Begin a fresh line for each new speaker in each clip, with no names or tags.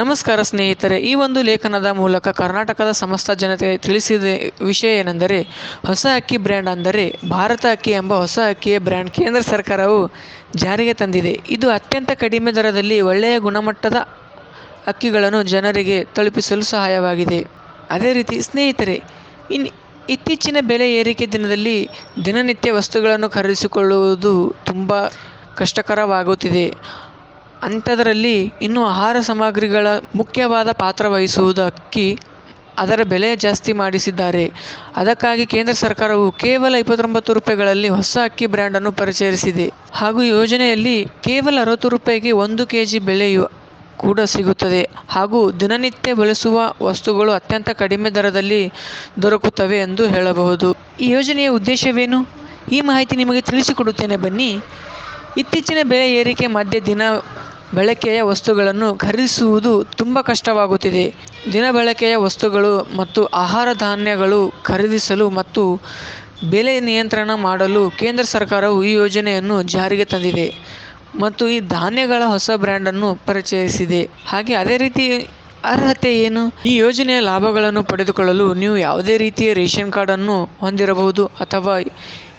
ನಮಸ್ಕಾರ ಸ್ನೇಹಿತರೆ, ಈ ಒಂದು ಲೇಖನದ ಮೂಲಕ ಕರ್ನಾಟಕದ ಸಮಸ್ತ ಜನತೆ ತಿಳಿಸಿದ ವಿಷಯ ಏನೆಂದರೆ, ಹೊಸ ಅಕ್ಕಿ ಬ್ರ್ಯಾಂಡ್ ಅಂದರೆ ಭಾರತ ಅಕ್ಕಿ ಎಂಬ ಹೊಸ ಅಕ್ಕಿಯ ಬ್ರ್ಯಾಂಡ್ ಕೇಂದ್ರ ಸರ್ಕಾರವು ಜಾರಿಗೆ ತಂದಿದೆ. ಇದು ಅತ್ಯಂತ ಕಡಿಮೆ ದರದಲ್ಲಿ ಒಳ್ಳೆಯ ಗುಣಮಟ್ಟದ ಅಕ್ಕಿಗಳನ್ನು ಜನರಿಗೆ ತಲುಪಿಸಲು ಸಹಾಯವಾಗಿದೆ. ಅದೇ ರೀತಿ ಸ್ನೇಹಿತರೆ, ಇನ್ ಇತ್ತೀಚಿನ ಬೆಲೆ ಏರಿಕೆ ದಿನದಲ್ಲಿ ದಿನನಿತ್ಯ ವಸ್ತುಗಳನ್ನು ಖರೀದಿಸಿಕೊಳ್ಳುವುದು ತುಂಬ ಕಷ್ಟಕರವಾಗುತ್ತಿದೆ. ಅಂಥದ್ರಲ್ಲಿ ಇನ್ನು ಆಹಾರ ಸಾಮಗ್ರಿಗಳ ಮುಖ್ಯವಾದ ಪಾತ್ರ ವಹಿಸುವುದು ಅಕ್ಕಿ ಅದರ ಬೆಲೆ ಜಾಸ್ತಿ ಮಾಡಿಸಿದ್ದಾರೆ. ಅದಕ್ಕಾಗಿ ಕೇಂದ್ರ ಸರ್ಕಾರವು ಕೇವಲ ಇಪ್ಪತ್ತೊಂಬತ್ತು ರೂಪಾಯಿಗಳಲ್ಲಿ ಹೊಸ ಅಕ್ಕಿ ಬ್ರ್ಯಾಂಡನ್ನು ಪರಿಚಯಿಸಿದೆ. ಹಾಗೂ ಯೋಜನೆಯಲ್ಲಿ ಕೇವಲ ಅರವತ್ತು ರೂಪಾಯಿಗೆ ಒಂದು ಕೆ ಜಿ ಬೆಲೆಯು ಕೂಡ ಸಿಗುತ್ತದೆ. ಹಾಗೂ ದಿನನಿತ್ಯ ಬಳಸುವ ವಸ್ತುಗಳು ಅತ್ಯಂತ ಕಡಿಮೆ ದರದಲ್ಲಿ ದೊರಕುತ್ತವೆ ಎಂದು ಹೇಳಬಹುದು. ಈ ಯೋಜನೆಯ ಉದ್ದೇಶವೇನು? ಈ ಮಾಹಿತಿ ನಿಮಗೆ ತಿಳಿಸಿಕೊಡುತ್ತೇನೆ. ಬನ್ನಿ. ಇತ್ತೀಚಿನ ಬೆಲೆ ಏರಿಕೆ ಮಧ್ಯೆ ದಿನ ಬಳಕೆಯ ವಸ್ತುಗಳನ್ನು ಖರೀದಿಸುವುದು ತುಂಬ ಕಷ್ಟವಾಗುತ್ತಿದೆ. ದಿನಬಳಕೆಯ ವಸ್ತುಗಳು ಮತ್ತು ಆಹಾರ ಧಾನ್ಯಗಳು ಖರೀದಿಸಲು ಮತ್ತು ಬೆಲೆ ನಿಯಂತ್ರಣ ಮಾಡಲು ಕೇಂದ್ರ ಸರ್ಕಾರವು ಈ ಯೋಜನೆಯನ್ನು ಜಾರಿಗೆ ತಂದಿದೆ ಮತ್ತು ಈ ಧಾನ್ಯಗಳ ಹೊಸ ಬ್ರ್ಯಾಂಡನ್ನು ಪರಿಚಯಿಸಿದೆ. ಹಾಗೆ ಅದೇ ರೀತಿ ಅರ್ಹತೆ ಏನು? ಈ ಯೋಜನೆಯ ಲಾಭಗಳನ್ನು ಪಡೆದುಕೊಳ್ಳಲು ನೀವು ಯಾವುದೇ ರೀತಿಯ ರೇಷನ್ ಕಾರ್ಡನ್ನು ಹೊಂದಿರಬಹುದು ಅಥವಾ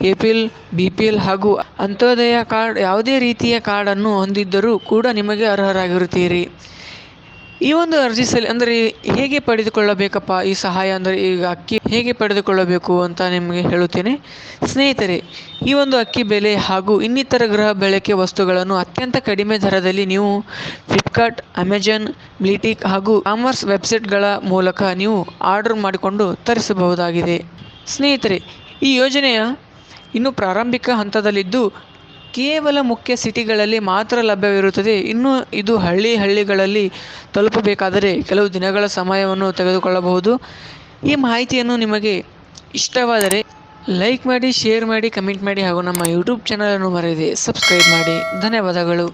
A P L, B P L ಹಾಗೂ ಅಂತ್ಯೋದಯ ಕಾರ್ಡ್ ಯಾವುದೇ ರೀತಿಯ ಕಾರ್ಡನ್ನು ಹೊಂದಿದ್ದರೂ ಕೂಡ ನಿಮಗೆ ಅರ್ಹರಾಗಿರುತ್ತೀರಿ. ಈ ಒಂದು ಅರ್ಜಿ ಸಲ್ಲಿ ಅಂದರೆ ಹೇಗೆ ಪಡೆದುಕೊಳ್ಳಬೇಕಪ್ಪ ಈ ಸಹಾಯ? ಅಂದರೆ ಈಗ ಅಕ್ಕಿ ಹೇಗೆ ಪಡೆದುಕೊಳ್ಳಬೇಕು ಅಂತ ನಿಮಗೆ ಹೇಳುತ್ತೇನೆ. ಸ್ನೇಹಿತರೆ, ಈ ಒಂದು ಅಕ್ಕಿ ಬೆಲೆ ಹಾಗೂ ಇನ್ನಿತರ ಗೃಹ ಬಳಕೆ ವಸ್ತುಗಳನ್ನು ಅತ್ಯಂತ ಕಡಿಮೆ ದರದಲ್ಲಿ ನೀವು ಫ್ಲಿಪ್ಕಾರ್ಟ್ ಅಮೆಜಾನ್ ಬ್ಲಿಟಿಕ್ ಹಾಗೂ ಕಾಮರ್ಸ್ ವೆಬ್ಸೈಟ್ಗಳ ಮೂಲಕ ನೀವು ಆರ್ಡರ್ ಮಾಡಿಕೊಂಡು ತರಿಸಬಹುದಾಗಿದೆ. ಸ್ನೇಹಿತರೆ, ಈ ಯೋಜನೆಯ ಇನ್ನು ಪ್ರಾರಂಭಿಕ ಹಂತದಲ್ಲಿದ್ದು ಕೇವಲ ಮುಖ್ಯ ಸಿಟಿಗಳಲ್ಲಿ ಮಾತ್ರ ಲಭ್ಯವಿರುತ್ತದೆ. ಇನ್ನು ಇದು ಹಳ್ಳಿ ಹಳ್ಳಿಗಳಲ್ಲಿ ತಲುಪಬೇಕಾದರೆ ಕೆಲವು ದಿನಗಳ ಸಮಯವನ್ನು ತೆಗೆದುಕೊಳ್ಳಬಹುದು. ಈ ಮಾಹಿತಿಯನ್ನು ನಿಮಗೆ ಇಷ್ಟವಾದರೆ ಲೈಕ್ ಮಾಡಿ, ಶೇರ್ ಮಾಡಿ, ಕಮೆಂಟ್ ಮಾಡಿ ಹಾಗೂ ನಮ್ಮ ಯೂಟ್ಯೂಬ್ ಚಾನಲನ್ನು ಮರೆಯದೆ ಸಬ್ಸ್ಕ್ರೈಬ್ ಮಾಡಿ. ಧನ್ಯವಾದಗಳು.